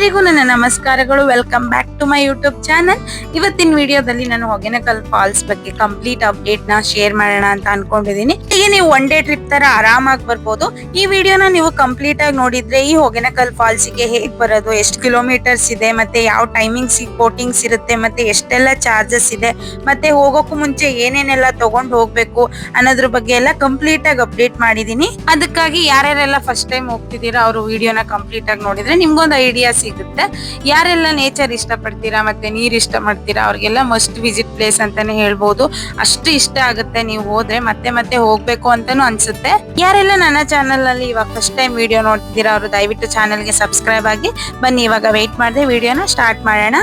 ಎಲ್ಲರಿಗೂ ನನ್ನ ನಮಸ್ಕಾರಗಳು. Welcome back to my YouTube channel ಇವತ್ತಿನ ವಿಡಿಯೋದಲ್ಲಿ ನಾನು ಹೊಗೆನಕಲ್ ಫಾಲ್ಸ್ ಬಗ್ಗೆ ಕಂಪ್ಲೀಟ್ ಅಪ್ಡೇಟ್ನ ಶೇರ್ ಮಾಡೋಣ ಅಂತ ಅನ್ಕೊಂಡಿದೀನಿ ಹೀಗೆ ನೀವು ಒನ್ ಡೇ ಟ್ರಿಪ್ ತರ ಆರಾಮಾಗಿ ಬರ್ಬೋದು. ಈ ವಿಡಿಯೋನ ನೀವು ಕಂಪ್ಲೀಟ್ ಆಗಿ ನೋಡಿದ್ರೆ ಈ ಹೊಗೆನಕಲ್ ಫಾಲ್ಸ್ಗೆ ಹೇಗ್ ಬರೋದು, ಎಷ್ಟು ಕಿಲೋಮೀಟರ್ಸ್ ಇದೆ, ಮತ್ತೆ ಯಾವ ಟೈಮಿಂಗ್ಸ್ ಬೋಟಿಂಗ್ಸ್ ಇರುತ್ತೆ, ಮತ್ತೆ ಎಷ್ಟೆಲ್ಲ ಚಾರ್ಜಸ್ ಇದೆ, ಮತ್ತೆ ಹೋಗೋಕ್ಕೂ ಮುಂಚೆ ಏನೇನೆಲ್ಲ ತಗೊಂಡ್ ಹೋಗ್ಬೇಕು ಅನ್ನೋದ್ರ ಬಗ್ಗೆ ಎಲ್ಲ ಕಂಪ್ಲೀಟ್ ಆಗಿ ಅಪ್ಡೇಟ್ ಮಾಡಿದೀನಿ ಅದಕ್ಕಾಗಿ ಯಾರ್ಯಾರೆಲ್ಲ ಫಸ್ಟ್ ಟೈಮ್ ಹೋಗ್ತಿದ್ದೀರಾ ಅವರು ವಿಡಿಯೋನ ಕಂಪ್ಲೀಟ್ ಆಗಿ ನೋಡಿದ್ರೆ ನಿಮ್ಗೊಂದು ಐಡಿಯಾ ಯಾರೆಲ್ಲ ನೇಚರ್ ಇಷ್ಟ ಪಡ್ತೀರಾ ಮತ್ತೆ ನೀರ್ ಇಷ್ಟ ಮಾಡ್ತೀರಾ ಅವ್ರಿಗೆಲ್ಲ ಮಸ್ಟ್ ವಿಸಿಟ್ ಪ್ಲೇಸ್ ಅಂತಾನೆ ಹೇಳ್ಬೋದು. ಅಷ್ಟು ಇಷ್ಟ ಆಗುತ್ತೆ ನೀವು ಹೋದ್ರೆ, ಮತ್ತೆ ಮತ್ತೆ ಹೋಗ್ಬೇಕು ಅಂತಾನು ಅನ್ಸುತ್ತೆ. ಯಾರೆಲ್ಲ ನನ್ನ ಚಾನಲ್ ಅಲ್ಲಿ ಇವಾಗ ಫಸ್ಟ್ ಟೈಮ್ ವಿಡಿಯೋ ನೋಡ್ತಿದ್ದೀರಾ, ಅವರು ದಯವಿಟ್ಟು ಚಾನಲ್ಗೆ ಸಬ್ಸ್ಕ್ರೈಬ್ ಆಗಿ ಬನ್ನಿ. ಇವಾಗ ವೆಯ್ಟ್ ಮಾಡದೆ ವಿಡಿಯೋನ ಸ್ಟಾರ್ಟ್ ಮಾಡೋಣ.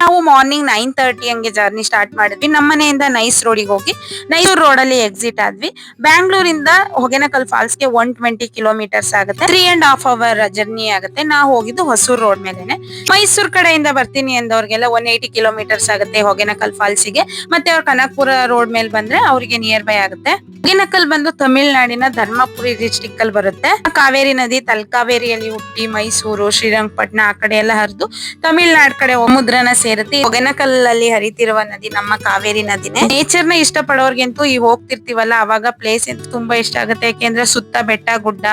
ನಾವು ಮಾರ್ನಿಂಗ್ ನೈನ್ ತರ್ಟಿ ಹಂಗೆ ಜರ್ನಿ ಸ್ಟಾರ್ಟ್ ಮಾಡಿದ್ವಿ. ನಮ್ಮ ಮನೆಯಿಂದ ನೈಸ್ ರೋಡಿಗೆ ಹೋಗಿ ನೈಸೂರ್ ರೋಡ್ ಅಲ್ಲಿ ಎಕ್ಸಿಟ್ ಆದ್ವಿ. ಬ್ಯಾಂಗ್ಳೂರಿಂದ ಹೊಗೆನಕಲ್ ಫಾಲ್ಸ್ಗೆ ಒನ್ ಟ್ವೆಂಟಿ ಕಿಲೋಮೀಟರ್ಸ್ ಆಗುತ್ತೆ. Three and half hour journey ಆಗುತ್ತೆ. ನಾವು ಹೋಗಿದ್ದು ಹೊಸೂರ್ ರೋಡ್ ಮೇಲೆನೆ. ಮೈಸೂರ್ ಕಡೆಯಿಂದ ಬರ್ತೀನಿ ಅಂದವ್ರಿಗೆಲ್ಲ ಒನ್ ಏಯ್ಟಿ ಕಿಲೋಮೀಟರ್ಸ್ ಆಗುತ್ತೆ ಹೊಗೆನಕಲ್ ಫಾಲ್ಸ್ಗೆ. ಮತ್ತೆ ಅವ್ರ ಕನಕಪುರ ರೋಡ್ ಮೇಲೆ ಬಂದ್ರೆ ಅವ್ರಿಗೆ ನಿಯರ್ ಬೈ ಆಗುತ್ತೆ. ಹೊಗೆನಕಲ್ ಬಂದು ತಮಿಳುನಾಡಿನ ಧರ್ಮಪುರಿ ಡಿಸ್ಟಿಕ್ ಅಲ್ಲಿ ಬರುತ್ತೆ. ಕಾವೇರಿ ನದಿ ತಲಕಾವೇರಿಯಲ್ಲಿ ಹುಟ್ಟಿ, ಮೈಸೂರು ಶ್ರೀರಂಗಪಟ್ಟಣ ಆ ಕಡೆ ಎಲ್ಲ ಹರಿದು ತಮಿಳ್ನಾಡ್ ಕಡೆ ಸಮುದ್ರನ ಸೇರುತ್ತೆ. ಹೊಗೆನಕಲ್ಲಲ್ಲಿ ಹರಿತಿರುವ ನದಿ ನಮ್ಮ ಕಾವೇರಿ ನದಿನೇ. ನೇಚರ್ನ ಇಷ್ಟ ಪಡೋರ್ಗಂತೂ ಈ ಹೋಗ್ತಿರ್ತೀವಲ್ಲ, ಅವಾಗ ಪ್ಲೇಸ್ ಅಂತ ತುಂಬಾ ಇಷ್ಟ ಆಗುತ್ತೆ. ಯಾಕೆಂದ್ರೆ ಸುತ್ತ ಬೆಟ್ಟ, ಗುಡ್ಡ,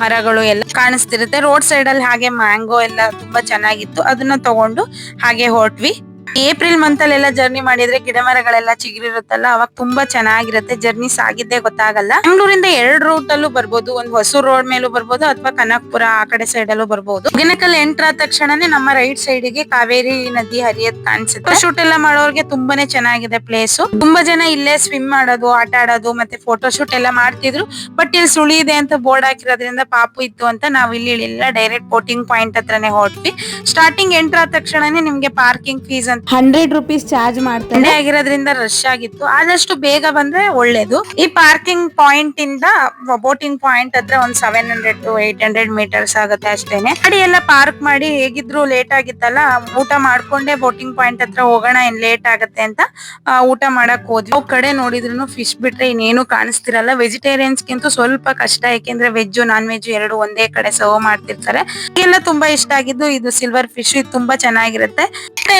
ಮರಗಳು ಎಲ್ಲ ಕಾಣಿಸ್ತಿರುತ್ತೆ. ರೋಡ್ ಸೈಡ್ ಅಲ್ಲಿ ಹಾಗೆ ಮ್ಯಾಂಗೋ ಎಲ್ಲ ತುಂಬಾ ಚೆನ್ನಾಗಿತ್ತು. ಅದನ್ನ ತಗೊಂಡು ಹಾಗೆ ಹೊರಟ್ವಿ. ಏಪ್ರಿಲ್ ಮಂತ್ ಅಲ್ಲೆಲ್ಲ ಜರ್ನಿ ಮಾಡಿದ್ರೆ ಗಿಡ ಮರಗಳೆಲ್ಲ ಚಿಗಿರಿರುತ್ತಲ್ಲ, ಅವಾಗ ತುಂಬಾ ಚೆನ್ನಾಗಿರುತ್ತೆ. ಜರ್ನಿ ಸಾಗಿದ್ದೆ ಗೊತ್ತಾಗಲ್ಲ. ಬೆಂಗಳೂರಿಂದ ಎರಡು ರೂಟ್ ಅಲ್ಲೂ ಬರ್ಬೋದು. ಒಂದು ಹೊಸೂರ್ ರೋಡ್ ಮೇಲೂ ಬರ್ಬೋದು, ಅಥವಾ ಕನಕಪುರ ಆ ಕಡೆ ಸೈಡ್ ಅಲ್ಲೂ ಬರ್ಬೋದು. ಗಿನಕಲ್ ಎಂಟರ್ ಆದ ತಕ್ಷಣನೇ ನಮ್ಮ ರೈಟ್ ಸೈಡ್ಗೆ ಕಾವೇರಿ ನದಿ ಹರಿಯದ್ ಕಾಣಿಸುತ್ತೆ. ಶೂಟ್ ಎಲ್ಲ ಮಾಡೋರ್ಗೆ ತುಂಬಾನೇ ಚೆನ್ನಾಗಿದೆ ಪ್ಲೇಸ್ ತುಂಬಾ ಜನ ಇಲ್ಲೇ ಸ್ವಿಮ್ ಮಾಡೋದು, ಆಟ ಆಡೋದು, ಮತ್ತೆ ಫೋಟೋ ಶೂಟ್ ಎಲ್ಲ ಮಾಡ್ತಿದ್ರು. ಬಟ್ ಇಲ್ಲಿ ಸುಳಿ ಇದೆ ಅಂತ ಬೋರ್ಡ್ ಹಾಕಿರೋದ್ರಿಂದ ಪಾಪು ಇತ್ತು ಅಂತ ನಾವು ಇಲ್ಲಿ ಇಳಿಲ್ಲ ಡೈರೆಕ್ಟ್ ಬೋಟಿಂಗ್ ಪಾಯಿಂಟ್ ಹತ್ರನೇ ಹೊಟ್ವಿ ಸ್ಟಾರ್ಟಿಂಗ್ ಎಂಟರ್ ಆದ ತಕ್ಷಣನೇ ನಿಮ್ಗೆ ಪಾರ್ಕಿಂಗ್ ಫೀಸ್ ಅಂತ ಹಂಡ್ರೆಡ್ ರುಪೀಸ್ ಚಾರ್ಜ್ ಮಾಡ್ತಾರೆ. ಆಗಿರೋದ್ರಿಂದ ರಶ್ ಆಗಿತ್ತು. ಆದಷ್ಟು ಬೇಗ ಬಂದ್ರೆ ಒಳ್ಳೇದು. ಈ ಪಾರ್ಕಿಂಗ್ ಪಾಯಿಂಟ್ ಇಂದ ಬೋಟಿಂಗ್ ಪಾಯಿಂಟ್ ಹತ್ರ ಒಂದ್ seven hundred to eight hundred metres ಆಗುತ್ತೆ ಅಷ್ಟೇನೆ. ಗಾಡಿ ಎಲ್ಲ ಪಾರ್ಕ್ ಮಾಡಿ ಹೇಗಿದ್ರು ಲೇಟ್ ಆಗಿತ್ತಲ್ಲ, ಊಟ ಮಾಡ್ಕೊಂಡೆ ಬೋಟಿಂಗ್ ಪಾಯಿಂಟ್ ಹತ್ರ ಹೋಗೋಣ ಏನ್ ಲೇಟ್ ಆಗುತ್ತೆ ಅಂತ ಊಟ ಮಾಡಕ್ ಹೋದ್ವಿ. ಅವ್ ಕಡೆ ನೋಡಿದ್ರು ಫಿಶ್ ಬಿಟ್ರೆ ಇನ್ನೇನು ಕಾಣಿಸ್ತಿರಲ್ಲ. ವೆಜಿಟೇರಿಯನ್ಸ್ ಗಿಂತ ಸ್ವಲ್ಪ ಕಷ್ಟ ಯಾಕೆಂದ್ರೆ ವೆಜ್ ನಾನ್ ವೆಜ್ ಎರಡು ಒಂದೇ ಕಡೆ ಸರ್ವ್ ಮಾಡ್ತಿರ್ತಾರೆ. ಎಲ್ಲ ತುಂಬಾ ಇಷ್ಟ ಆಗಿದ್ದು ಇದು ಸಿಲ್ವರ್ ಫಿಶ್ ತುಂಬಾ ಚೆನ್ನಾಗಿರುತ್ತೆ.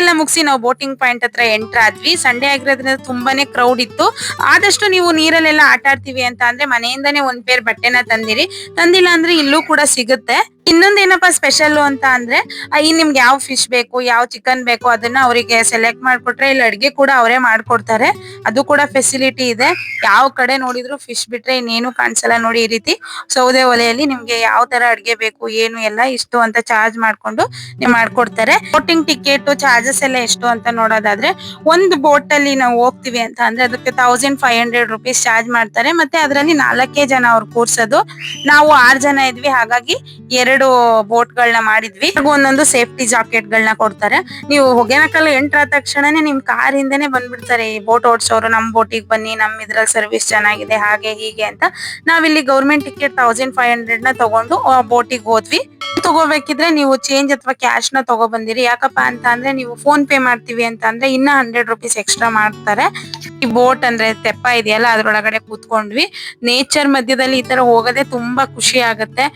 ಎಲ್ಲ ಮುಗಿಸಿ ನಾವು ಬೋಟಿಂಗ್ ಪಾಯಿಂಟ್ ಹತ್ರ ಎಂಟರ್ ಆದ್ವಿ. ಸಂಡೇ ಆಗಿರೋದ್ರಿಂದ ತುಂಬಾನೇ ಕ್ರೌಡ್ ಇತ್ತು. ಆದಷ್ಟು ನೀವು ನೀರಲ್ಲೆಲ್ಲ ಆಟ ಆಡ್ತೀವಿ ಅಂತ ಅಂದ್ರೆ ಮನೆಯಿಂದಾನೇ ಒಂದ್ ಪೇರ್ ಬಟ್ಟೆನ ತಂದಿರಿ. ತಂದಿಲ್ಲ ಅಂದ್ರೆ ಇಲ್ಲೂ ಕೂಡ ಸಿಗುತ್ತೆ. ಇನ್ನೊಂದೇನಪ್ಪ ಸ್ಪೆಷಲ್ ಅಂತ ಅಂದ್ರೆ ಈ ನಿಮ್ಗೆ ಯಾವ ಫಿಶ್ ಬೇಕು, ಯಾವ ಚಿಕನ್ ಬೇಕು ಅದನ್ನ ಅವರಿಗೆ ಸೆಲೆಕ್ಟ್ ಮಾಡ್ಕೊಟ್ರೆ ಇಲ್ಲಿ ಅಡಿಗೆ ಕೂಡ ಅವರೇ ಮಾಡ್ಕೊಡ್ತಾರೆ. ಅದು ಕೂಡ ಫೆಸಿಲಿಟಿ ಇದೆ. ಯಾವ ಕಡೆ ನೋಡಿದ್ರು ಫಿಶ್ ಬಿಟ್ರೆ ಇನ್ನೇನು ಕಾಣಿಸಲ್ಲ ನೋಡಿ ಈ ರೀತಿ. ಸೌದೆ ಒಲೆಯಲ್ಲಿ ನಿಮ್ಗೆ ಯಾವ ತರ ಅಡಿಗೆ ಬೇಕು, ಏನು ಎಲ್ಲ ಇಷ್ಟು ಅಂತ ಚಾರ್ಜ್ ಮಾಡ್ಕೊಂಡು ನೀವು ಮಾಡ್ಕೊಡ್ತಾರೆ. ಬೋಟಿಂಗ್ ಟಿಕೆಟ್ ಚಾರ್ಜಸ್ ಎಲ್ಲ ಎಷ್ಟು ಅಂತ ನೋಡೋದಾದ್ರೆ, ಒಂದು ಬೋಟ್ ಅಲ್ಲಿ ನಾವು ಹೋಗ್ತಿವಿ ಅಂತ ಅಂದ್ರೆ ಅದಕ್ಕೆ thousand five hundred rupees charge ಮಾಡ್ತಾರೆ. ಮತ್ತೆ ಅದರಲ್ಲಿ ನಾಲ್ಕೇ ಜನ ಅವ್ರು ಕೂರ್ಸೋದು. ನಾವು ಆರ್ ಜನ ಇದ್ವಿ, ಹಾಗಾಗಿ ಎರಡು ಬೋಟ್ ಗಳನ್ನ ಮಾಡಿದ್ವಿ. ಒಂದೊಂದು ಸೇಫ್ಟಿ ಜಾಕೆಟ್ ಗಳನ್ನ ಕೊಡ್ತಾರೆ. ನೀವು ಹೊಗೆನಕಲ್ ಎಂಟ್ರ್ ಆದ ತಕ್ಷಣನೇ ನಿಮ್ ಕಾರ್ ಹಿಂದೆನೆ ಬಂದ್ಬಿಡ್ತಾರೆ ಈ ಬೋಟ್ ಓಡಿಸೋರು. ನಮ್ ಬೋಟಿಗೆ ಬನ್ನಿ, ನಮ್ ಇದ್ರಲ್ಲಿ ಸರ್ವಿಸ್ ಚೆನ್ನಾಗಿದೆ, ಹಾಗೆ ಹೀಗೆ ಅಂತ. ನಾವಿಲ್ಲಿ ಗೌರ್ಮೆಂಟ್ ಟಿಕೆಟ್ ತೌಸಂಡ್ ಫೈವ್ ಹಂಡ್ರೆಡ್ನ ತಗೊಂಡು ಬೋಟಿಗೆ ಹೋದ್ವಿ. ತಗೋಬೇಕಿದ್ರೆ ನೀವು ಚೇಂಜ್ ಅಥವಾ ಕ್ಯಾಶ್ನ ತಗೋ ಬಂದಿರಿ ಯಾಕಪ್ಪ ಅಂತ ಅಂದ್ರೆ ನೀವು ಫೋನ್ ಪೇ ಮಾಡ್ತೀವಿ ಅಂತ ಅಂದ್ರೆ ಇನ್ನ ಹಂಡ್ರೆಡ್ ರುಪೀಸ್ ಎಕ್ಸ್ಟ್ರಾ ಮಾಡ್ತಾರೆ. ಈ ಬೋಟ್ ಅಂದ್ರೆ ತೆಪ್ಪ ಇದೆಯಲ್ಲ, ಅದ್ರೊಳಗಡೆ ಕೂತ್ಕೊಂಡ್ವಿ. ನೇಚರ್ ಮಧ್ಯದಲ್ಲಿ ಈ ತರ ಹೋಗೋದೇ ತುಂಬಾ ಖುಷಿ ಆಗುತ್ತೆ.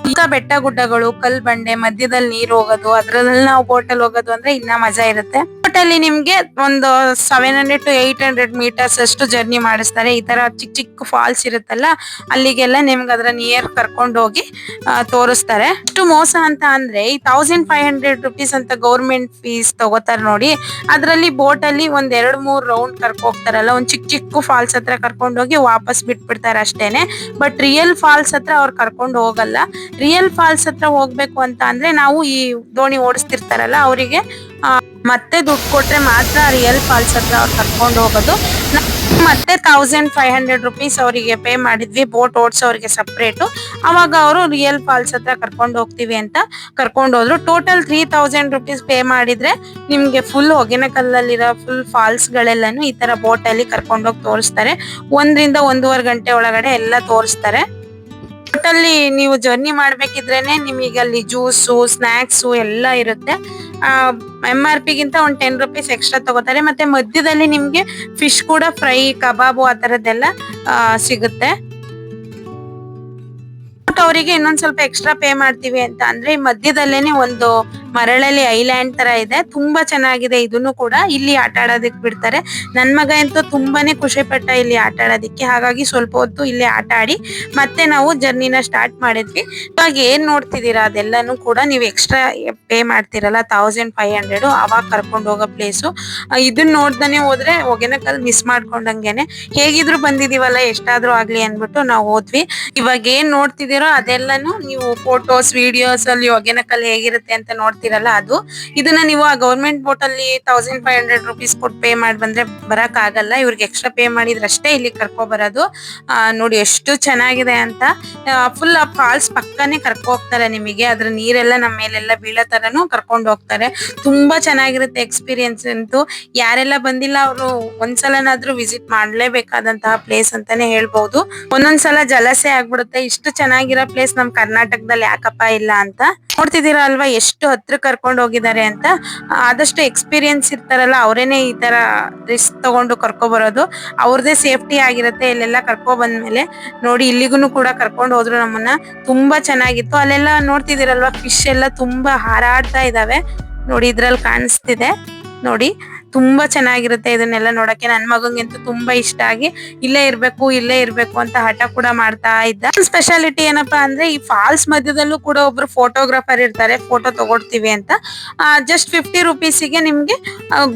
ಪಕ್ಕ ಬೆಟ್ಟ ಗುಡ್ಡಗಳು ಕಲ್ ಬಂಡೆ ಮಧ್ಯದಲ್ಲಿ ನೀರ್ ಹೋಗೋದು ಅದ್ರಲ್ಲಿ ನಾವು ಬೋಟ್ ಅಲ್ಲಿ ಹೋಗೋದು ಅಂದ್ರೆ ಇನ್ನ ಮಜಾ ಇರುತ್ತೆ. ಬೋಟ್ ಅಲ್ಲಿ ನಿಮ್ಗೆ ಒಂದು seven hundred to eight hundred metres ಅಷ್ಟು ಜರ್ನಿ ಮಾಡಿಸ್ತಾರೆ. ಈ ತರ ಚಿಕ್ಕ ಚಿಕ್ಕ ಫಾಲ್ಸ್ ಇರುತ್ತಲ್ಲ ಅಲ್ಲಿಗೆಲ್ಲ ನಿಮ್ಗೆ ಅದ್ರ ನಿಯರ್ ಕರ್ಕೊಂಡು ಹೋಗಿ ಆ, ತೋರಿಸ್ತಾರೆ. ಅಷ್ಟು ಮೋಸ ಅಂತ ಅಂದ್ರೆ ಈ ತೌಸಂಡ್ ಫೈವ್ ಹಂಡ್ರೆಡ್ ರುಪೀಸ್ ಅಂತ ಗೌರ್ಮೆಂಟ್ ಫೀಸ್ ತಗೋತಾರೆ ನೋಡಿ ಅದ್ರಲ್ಲಿ ಬೋಟ್ ಅಲ್ಲಿ ಒಂದ್ ಎರಡ್ ಮೂರ್ ರೌಂಡ್ ಕರ್ಕೊ ಹೋಗ್ತಾರಲ್ಲ ಒಂದ್ ಚಿಕ್ಕ ಚಿಕ್ಕ ಫಾಲ್ಸ್ ಹತ್ರ ಕರ್ಕೊಂಡು ಹೋಗಿ ವಾಪಸ್ ಬಿಟ್ಬಿಡ್ತಾರೆ ಅಷ್ಟೇನೆ. ಬಟ್ ರಿಯಲ್ ಫಾಲ್ಸ್ ಹತ್ರ ಅವ್ರು ಕರ್ಕೊಂಡು ಹೋಗಲ್ಲ. ರಿಯಲ್ ಫಾಲ್ಸ್ ಹತ್ರ ಹೋಗ್ಬೇಕು ಅಂತ ಅಂದ್ರೆ ನಾವು ಈ ದೋಣಿ ಓಡಿಸ್ತಿರ್ತಾರಲ್ಲ ಅವರಿಗೆ ಮತ್ತೆ ದುಡ್ಡು ಕೊಟ್ರೆ ಮಾತ್ರ ರಿಯಲ್ ಫಾಲ್ಸ್ ಹತ್ರ ಅವ್ರು ಕರ್ಕೊಂಡು ಹೋಗೋದು. ಮತ್ತೆ ತೌಸಂಡ್ ಫೈವ್ ಹಂಡ್ರೆಡ್ ರುಪೀಸ್ ಅವರಿಗೆ ಪೇ ಮಾಡಿದ್ವಿ ಬೋಟ್ ಓಡಿಸೋರಿಗೆ ಸಪ್ರೇಟು ಅವಾಗ ಅವರು ರಿಯಲ್ ಫಾಲ್ಸ್ ಹತ್ರ ಕರ್ಕೊಂಡು ಹೋಗ್ತೀವಿ ಅಂತ ಕರ್ಕೊಂಡು ಹೋದ್ರು. Total three thousand rupees pay ಮಾಡಿದ್ರೆ ನಿಮ್ಗೆ ಫುಲ್ ಹೊಗೆನಕಲ್ಲಲ್ಲಿರೋ ಫುಲ್ ಫಾಲ್ಸ್ ಗಳೆಲ್ಲಾನು ಈ ತರ ಬೋಟ್ ಅಲ್ಲಿ ಕರ್ಕೊಂಡು ಹೋಗಿ ತೋರಿಸ್ತಾರೆ. ಒಂದರಿಂದ ಒಂದೂವರೆ ಗಂಟೆ ಒಳಗಡೆ ಎಲ್ಲ ತೋರಿಸ್ತಾರೆ. ಅಲ್ಲಿ ನೀವು ಜರ್ನಿ ಮಾಡ್ಬೇಕಿದ್ರೇನೆ ನಿಮಗೆ ಅಲ್ಲಿ ಜ್ಯೂಸು, ಸ್ನಾಕ್ಸು ಎಲ್ಲ ಇರುತ್ತೆ. ಎಂ ಆರ್ ಪಿಗಿಂತ ಒಂದ್ ಟೆನ್ ರುಪೀಸ್ ಎಕ್ಸ್ಟ್ರಾ ತಗೋತಾರೆ. ಮತ್ತೆ ಮಧ್ಯದಲ್ಲಿ ನಿಮ್ಗೆ ಫಿಶ್ ಕೂಡ ಫ್ರೈ ಕಬಾಬು ಆ ತರದ್ದೆಲ್ಲ ಸಿಗುತ್ತೆ. ಅವರಿಗೆ ಇನ್ನೊಂದ್ ಸ್ವಲ್ಪ ಎಕ್ಸ್ಟ್ರಾ ಪೇ ಮಾಡ್ತೀವಿ ಅಂತ ಅಂದ್ರೆ ಮಧ್ಯದಲ್ಲೇನೆ ಒಂದು ಮರಳಲ್ಲಿ ಐಲ್ಯಾಂಡ್ ತರ ಇದೆ. ತುಂಬಾ ಚೆನ್ನಾಗಿದೆ ಇದನ್ನು ಕೂಡ. ಇಲ್ಲಿ ಆಟ ಆಡೋದಕ್ ಬಿಡ್ತಾರೆ. ನನ್ ಮಗ ಅಂತೂ ತುಂಬಾನೇ ಖುಷಿ ಪಟ್ಟ ಇಲ್ಲಿ ಆಟ ಆಡೋದಿಕ್ಕೆ. ಹಾಗಾಗಿ ಸ್ವಲ್ಪ ಹೊತ್ತು ಇಲ್ಲಿ ಆಟ ಆಡಿ ಮತ್ತೆ ನಾವು ಜರ್ನಿನ ಸ್ಟಾರ್ಟ್ ಮಾಡಿದ್ವಿ. ಇವಾಗ ಏನ್ ನೋಡ್ತಿದ್ದೀರಾ? ಅದೆಲ್ಲಾನು ಕೂಡ ನೀವು ಎಕ್ಸ್ಟ್ರಾ ಪೇ ಮಾಡ್ತಿರಲ್ಲ. ತೌಸಂಡ್ ಫೈವ್ ಹಂಡ್ರೆಡ್ ಅವಾಗ ಕರ್ಕೊಂಡು ಹೋಗೋ ಪ್ಲೇಸು ಇದನ್ನ ನೋಡ್ದಾನೆ ಹೋದ್ರೆ ಹೊಗೆನಕಲ್ ಮಿಸ್ ಮಾಡ್ಕೊಂಡಂಗೆನೆ. ಹೇಗಿದ್ರು ಬಂದಿದೀವಲ್ಲ, ಎಷ್ಟಾದ್ರೂ ಆಗ್ಲಿ ಅನ್ಬಿಟ್ಟು ನಾವು ಹೋದ್ವಿ. ಇವಾಗ ಏನ್ ನೋಡ್ತಿದ್ದೀರೋ ಅದೆಲ್ಲಾನು ನೀವು ಫೋಟೋಸ್ ವಿಡಿಯೋಸ್ ಅಲ್ಲಿ ಹೊಗೆನಕಲ್ ಹೇಗಿರುತ್ತೆ ಅಂತ ನೋಡ್ತಿರಲ್ಲ ಅದು. ಇದನ್ನ ನೀವು ಆ ಗೌರ್ಮೆಂಟ್ ಬೋಟ್ ಅಲ್ಲಿ ತೌಸಂಡ್ ಫೈವ್ ಹಂಡ್ರೆಡ್ ರುಪೀಸ್ ಕೊಟ್ಟು ಪೇ ಮಾಡಿ ಬಂದ್ರೆ ಬರಕ್ ಆಗಲ್ಲ. ಇವ್ರಿಗೆ ಎಕ್ಸ್ಟ್ರಾ ಪೇ ಮಾಡಿದ್ರಷ್ಟೇ ಇಲ್ಲಿ ಕರ್ಕೊ ಬರೋದು. ನೋಡಿ ಎಷ್ಟು ಚೆನ್ನಾಗಿದೆ ಅಂತ. ಫುಲ್ ಆ ಫಾಲ್ಸ್ ಪಕ್ಕನೆ ಕರ್ಕೊ ಹೋಗ್ತಾರೆ ನಿಮಗೆ. ಅದ್ರ ನೀರೆಲ್ಲ ನಮ್ಮ ಮೇಲೆಲ್ಲ ಬೀಳೋ ತರನು ಕರ್ಕೊಂಡು ಹೋಗ್ತಾರೆ. ತುಂಬಾ ಚೆನ್ನಾಗಿರುತ್ತೆ ಎಕ್ಸ್ಪೀರಿಯನ್ಸ್ ಅಂತೂ. ಯಾರೆಲ್ಲ ಬಂದಿಲ್ಲ ಅವರು ಒಂದ್ಸಲನಾದ್ರೂ ವಿಸಿಟ್ ಮಾಡ್ಲೇಬೇಕಾದಂತಹ ಪ್ಲೇಸ್ ಅಂತಾನೆ ಹೇಳ್ಬಹುದು ಒಂದೊಂದ್ಸಲ ಜಲಸೆ ಆಗ್ಬಿಡುತ್ತೆ. ಇಷ್ಟು ಚೆನ್ನಾಗಿರೋ ಪ್ಲೇಸ್ ನಮ್ ಕರ್ನಾಟಕದಲ್ಲಿ ಯಾಕಪ್ಪ ಇಲ್ಲ ಅಂತ. ನೋಡ್ತಿದ್ದೀರಾ ಅಲ್ವಾ? ಎಷ್ಟು ಹತ್ರ ಕರ್ಕೊಂಡು ಹೋಗಿದ್ದಾರೆ ಅಂತ ಆದಷ್ಟು ಎಕ್ಸ್ಪೀರಿಯನ್ಸ್ ಇರ್ತಾರಲ್ಲ, ಅವರೇನೆ ಈ ತರ ರಿಸ್ಕ್ ತಗೊಂಡು ಕರ್ಕೊ ಬರೋದು. ಅವ್ರದೇ ಸೇಫ್ಟಿ ಆಗಿರುತ್ತೆ, ಇಲ್ಲೆಲ್ಲ ಕರ್ಕೊ ಬಂದ್ಮೇಲೆ. ನೋಡಿ ಇಲ್ಲಿಗೂ ಕೂಡ ಕರ್ಕೊಂಡು ಹೋದ್ರು ನಮ್ಮನ್ನ. ತುಂಬಾ ಚೆನ್ನಾಗಿತ್ತು. ಅಲ್ಲೆಲ್ಲ ನೋಡ್ತಿದಿರಲ್ವಾ ಫಿಶ್ ಎಲ್ಲ ತುಂಬಾ ಹಾರಾಡ್ತಾ ಇದಾವೆ. ನೋಡಿ, ಇದ್ರಲ್ಲಿ ಕಾಣಿಸ್ತಿದೆ. ನೋಡಿ ತುಂಬಾ ಚೆನ್ನಾಗಿರುತ್ತೆ ಇದನ್ನೆಲ್ಲ ನೋಡಕ್ಕೆ. ನನ್ ಮಗಂಗಂತೂ ತುಂಬಾ ಇಷ್ಟ ಆಗಿ ಇಲ್ಲೇ ಇರ್ಬೇಕು ಇಲ್ಲೇ ಇರ್ಬೇಕು ಅಂತ ಹಠ ಕೂಡ ಮಾಡ್ತಾ ಇದ್ದ. ಸ್ಪೆಷಾಲಿಟಿ ಏನಪ್ಪಾ ಅಂದ್ರೆ ಈ ಫಾಲ್ಸ್ ಮಧ್ಯದಲ್ಲೂ ಕೂಡ ಒಬ್ರು ಫೋಟೋಗ್ರಾಫರ್ ಇರ್ತಾರೆ ಫೋಟೋ ತಗೊಳ್ತೀವಿ ಅಂತ. ಜಸ್ಟ್ ಫಿಫ್ಟಿ ರುಪೀಸಿಗೆ ನಿಮ್ಗೆ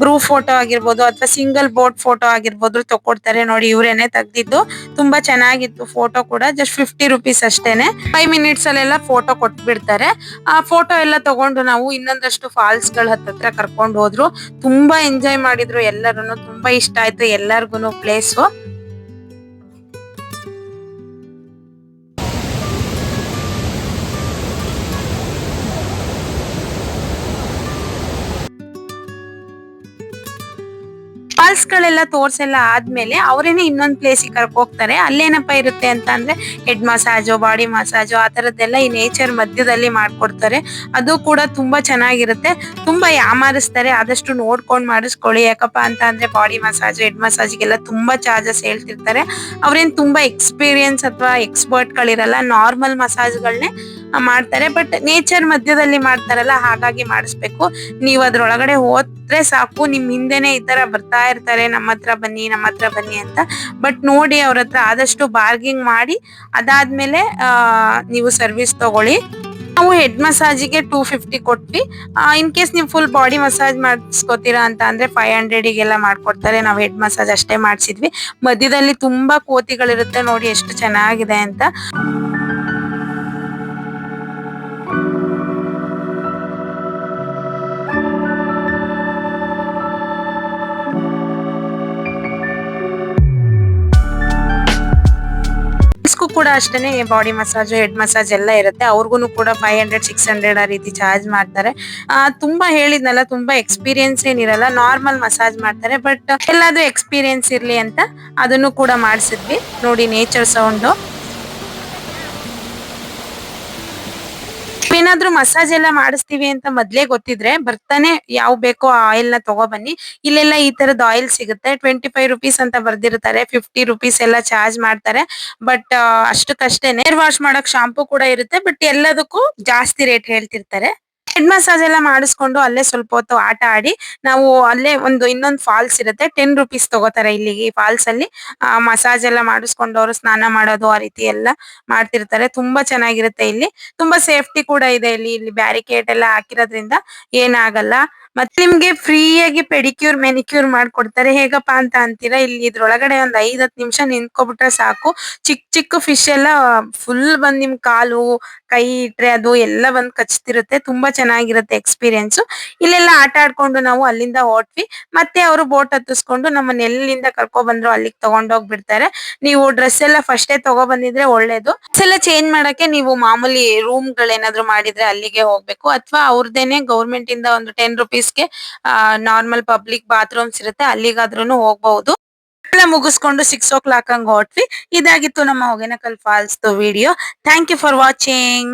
ಗ್ರೂಪ್ ಫೋಟೋ ಆಗಿರ್ಬೋದು ಅಥವಾ ಸಿಂಗಲ್ ಬೋಟ್ ಫೋಟೋ ಆಗಿರ್ಬೋದು ತಗೊಡ್ತಾರೆ. ನೋಡಿ, ಇವ್ರೇನೆ ತೆಗ್ದಿದ್ದು. ತುಂಬಾ ಚೆನ್ನಾಗಿತ್ತು ಫೋಟೋ ಕೂಡ. ಜಸ್ಟ್ ಫಿಫ್ಟಿ ರುಪೀಸ್ ಅಷ್ಟೇನೆ. ಫೈವ್ ಮಿನಿಟ್ಸ್ ಅಲ್ಲೆಲ್ಲ ಫೋಟೋ ಕೊಟ್ಬಿಡ್ತಾರೆ. ಆ ಫೋಟೋ ಎಲ್ಲ ತಗೊಂಡು ನಾವು ಇನ್ನೊಂದಷ್ಟು ಫಾಲ್ಸ್ಗಳ ಹತ್ತತ್ರ ಕರ್ಕೊಂಡು ಹೋದ್ರು. ತುಂಬಾ ಎಂಜಾಯ್ ಮಾಡಿದ್ರು ಎಲ್ಲರೂ ತುಂಬಾ ಇಷ್ಟ ಆಯ್ತು ಎಲ್ಲಾರ್ಗುನು ಪ್ಲೇಸು ಫಾಲ್ಸ್ ಗಳೆಲ್ಲ ತೋರ್ಸೆಲ್ಲ ಆದ್ಮೇಲೆ ಅವರೇನೆ ಇನ್ನೊಂದ್ ಪ್ಲೇಸಿಗೆ ಕರ್ಕೊ ಹೋಗ್ತಾರೆ. ಅಲ್ಲೇನಪ್ಪ ಇರುತ್ತೆ ಅಂತ ಅಂದ್ರೆ ಹೆಡ್ ಮಸಾಜು ಬಾಡಿ ಮಸಾಜು ಆ ತರದ್ದೆಲ್ಲ ಈ ನೇಚರ್ ಮಧ್ಯದಲ್ಲಿ ಮಾಡ್ಕೊಡ್ತಾರೆ. ಅದು ಕೂಡ ತುಂಬಾ ಚೆನ್ನಾಗಿರುತ್ತೆ. ತುಂಬಾ ಯಾಮಾರಿಸ್ತಾರೆ. ಆದಷ್ಟು ನೋಡ್ಕೊಂಡ್ ಮಾಡಿಸ್ಕೊಳ್ಳಿ. ಯಾಕಪ್ಪ ಅಂತ ಅಂದ್ರೆ ಬಾಡಿ ಮಸಾಜ್ ಹೆಡ್ ಮಸಾಜ್ಗೆಲ್ಲ ತುಂಬಾ ಚಾರ್ಜಸ್ ಹೇಳ್ತಿರ್ತಾರೆ. ಅವ್ರೇನ್ ತುಂಬಾ ಎಕ್ಸ್ಪೀರಿಯನ್ಸ್ ಅಥವಾ ಎಕ್ಸ್ಪರ್ಟ್ ಗಳಿರಲ್ಲ ನಾರ್ಮಲ್ ಮಸಾಜ್ಗಳನ್ನೇ ಮಾಡ್ತಾರೆ. ಬಟ್ ನೇಚರ್ ಮಧ್ಯದಲ್ಲಿ ಮಾಡ್ತಾರಲ್ಲ, ಹಾಗಾಗಿ ಮಾಡಿಸ್ಬೇಕು. ನೀವ್ ಅದ್ರೊಳಗಡೆ ಹೋದ್ರೆ ಸಾಕು. ನಿಮ್ ಹಿಂದೆನೆ ಈ ತರ ಬರ್ತಾ ಇರ್ತಾರೆ. ನಮ್ಮ ಹತ್ರ ಬನ್ನಿ, ನಮ್ಮ ಹತ್ರ ಬನ್ನಿ ಅಂತ. ಬಟ್ ನೋಡಿ ಅವ್ರ ಹತ್ರ ಆದಷ್ಟು ಬಾರ್ಗಿಂಗ್ ಮಾಡಿ, ಅದಾದ್ಮೇಲೆ, ಆ, ನೀವು ಸರ್ವಿಸ್ ತಗೊಳ್ಳಿ. ನಾವು ಹೆಡ್ ಮಸಾಜಿಗೆ ಟೂ ಫಿಫ್ಟಿ ಕೊಟ್ವಿ. ಇನ್ ಕೇಸ್ ನೀವು ಫುಲ್ ಬಾಡಿ ಮಸಾಜ್ ಮಾಡಿಸ್ಕೋತೀರಾ ಅಂತ ಅಂದ್ರೆ ಫೈವ್ ಹಂಡ್ರೆಡಿಗೆಲ್ಲ ಮಾಡ್ಕೊಡ್ತಾರೆ. ನಾವು ಹೆಡ್ ಮಸಾಜ್ ಅಷ್ಟೇ ಮಾಡಿಸಿದ್ವಿ. ಮಧ್ಯದಲ್ಲಿ ತುಂಬಾ ಕೋತಿಗಳಿರುತ್ತೆ. ನೋಡಿ ಎಷ್ಟು ಚೆನ್ನಾಗಿದೆ ಅಂತ. ಕೂಡ ಅಷ್ಟೇನೆ ಬಾಡಿ ಮಸಾಜ್ ಹೆಡ್ ಮಸಾಜ್ ಎಲ್ಲ ಇರುತ್ತೆ. ಅವ್ರಿಗೂ ಕೂಡ ಫೈವ್ ಹಂಡ್ರೆಡ್ ಸಿಕ್ಸ್ ಹಂಡ್ರೆಡ್ ಆ ರೀತಿ ಚಾರ್ಜ್ ಮಾಡ್ತಾರೆ. ತುಂಬಾ ಹೇಳಿದ್ನಲ್ಲ, ತುಂಬಾ ಎಕ್ಸ್ಪೀರಿಯನ್ಸ್ ಏನಿರಲ್ಲ ನಾರ್ಮಲ್ ಮಸಾಜ್ ಮಾಡ್ತಾರೆ. ಬಟ್ ಎಲ್ಲಾದ್ರೂ ಎಕ್ಸ್ಪೀರಿಯನ್ಸ್ ಇರ್ಲಿ ಅಂತ ಅದನ್ನು ಕೂಡ ಮಾಡಿಸಿದ್ವಿ. ನೋಡಿ ನೇಚರ್ ಸೌಂಡ್ ಏನಾದ್ರೂ ಮಸಾಜ್ ಎಲ್ಲ ಮಾಡಿಸ್ತೀವಿ ಅಂತ ಮೊದ್ಲೇ ಗೊತ್ತಿದ್ರೆ ಬರ್ತಾನೆ ಯಾವ್ ಬೇಕೋ ಆ ಆಯಿಲ್ನ ತಗೋಬನ್ನಿ. ಇಲ್ಲೆಲ್ಲ ಈ ತರದ ಆಯಿಲ್ ಸಿಗುತ್ತೆ. ಟ್ವೆಂಟಿ ಫೈವ್ ರುಪೀಸ್ ಅಂತ ಬರ್ದಿರ್ತಾರೆ. ಫಿಫ್ಟಿ ರುಪೀಸ್ ಎಲ್ಲ ಚಾರ್ಜ್ ಮಾಡ್ತಾರೆ. ಬಟ್ ಅಷ್ಟಕ್ಕಷ್ಟೇ ಹೇರ್ ವಾಶ್ ಮಾಡಕ್ ಶಾಂಪೂ ಕೂಡ ಇರುತ್ತೆ. ಬಟ್ ಎಲ್ಲದಕ್ಕೂ ಜಾಸ್ತಿ ರೇಟ್ ಹೇಳ್ತಿರ್ತಾರೆ. ಹೆಡ್ ಮಸಾಜ್ ಎಲ್ಲ ಮಾಡಿಸ್ಕೊಂಡು ಅಲ್ಲೇ ಸ್ವಲ್ಪ ಹೊತ್ತು ಆಟ ಆಡಿ ನಾವು ಅಲ್ಲೇ ಒಂದು ಇನ್ನೊಂದು ಫಾಲ್ಸ್ ಇರುತ್ತೆ. ಟೆನ್ ರುಪೀಸ್ ತಗೋತಾರೆ ಇಲ್ಲಿಗೆ ಫಾಲ್ಸ್ ಅಲ್ಲಿ. ಮಸಾಜ್ ಎಲ್ಲ ಮಾಡಿಸ್ಕೊಂಡು ಅವರು ಸ್ನಾನ ಮಾಡೋದು ಆ ರೀತಿ ಎಲ್ಲ ಮಾಡ್ತಿರ್ತಾರೆ. ತುಂಬಾ ಚೆನ್ನಾಗಿರುತ್ತೆ ಇಲ್ಲಿ. ತುಂಬಾ ಸೇಫ್ಟಿ ಕೂಡ ಇದೆ ಇಲ್ಲಿ. ಇಲ್ಲಿ ಬ್ಯಾರಿಕೇಡ್ ಎಲ್ಲ ಹಾಕಿರೋದ್ರಿಂದ ಏನಾಗಲ್ಲ. ಮತ್ತೆ ನಿಮ್ಗೆ ಫ್ರೀ ಆಗಿ ಪೆಡಿಕ್ಯೂರ್ ಮೆನಿಕ್ಯೂರ್ ಮಾಡ್ಕೊಡ್ತಾರೆ. ಹೇಗಪ್ಪ ಅಂತ ಅಂತೀರಾ? ಇಲ್ಲಿ ಇದ್ರೊಳಗಡೆ ಒಂದ್ ಐದ್ ಹತ್ತು ನಿಮಿಷ ನಿಂತ್ಕೊಬಿಟ್ರೆ ಸಾಕು. ಚಿಕ್ಕ ಚಿಕ್ಕ ಫಿಶ್ ಎಲ್ಲ ಫುಲ್ ಬಂದ್ ನಿಮ್ ಕಾಲು ಕೈ ಇಟ್ರೆ ಅದು ಎಲ್ಲ ಬಂದ್ ಕಚ್ತಿರುತ್ತೆ. ತುಂಬಾ ಚೆನ್ನಾಗಿರುತ್ತೆ ಎಕ್ಸ್ಪೀರಿಯನ್ಸ್ ಇಲ್ಲೆಲ್ಲ ಆಟ ಆಡ್ಕೊಂಡು ನಾವು ಅಲ್ಲಿಂದ ಹೊರಟ್ವಿ. ಮತ್ತೆ ಅವರು ಬೋಟ್ ಹತ್ತಿಸ್ಕೊಂಡು ನಮ್ಮನ್ನ ಎಲ್ಲಿಂದ ಕರ್ಕೊ ಬಂದ್ರು ಅಲ್ಲಿಗೆ ಬಿಡ್ತಾರೆ ನೀವು ಡ್ರೆಸ್ ಎಲ್ಲ ಫಸ್ಟ್ ತಗೋ ಬಂದಿದ್ರೆ ಒಳ್ಳೇದು. ಡ್ರೆಸ್ ಎಲ್ಲ ಚೇಂಜ್ ಮಾಡಕ್ಕೆ ನೀವು ಮಾಮೂಲಿ ರೂಮ್ ಗಳೇನಾದ್ರೂ ಮಾಡಿದ್ರೆ ಅಲ್ಲಿಗೆ ಹೋಗ್ಬೇಕು. ಅಥವಾ ಅವ್ರದೇನೆ ಗೌರ್ಮೆಂಟ್ ಇಂದ ಒಂದು ಟೆನ್ ರುಪೀಸ್ಗೆ ನಾರ್ಮಲ್ ಪಬ್ಲಿಕ್ ಬಾತ್ರೂಮ್ಸ್ ಇರುತ್ತೆ. ಅಲ್ಲಿಗಾದ್ರೂ ಹೋಗ್ಬಹುದು. ಮುಗಿಸ್ಕೊಂಡು ಸಿಕ್ಸ್ ಓ ಕ್ಲಾಕ್ ಹಂಗ್ ಹೊಟ್ವಿ ಇದಾಗಿತ್ತು ನಮ್ಮ Hogenakkal falls video thank you for watching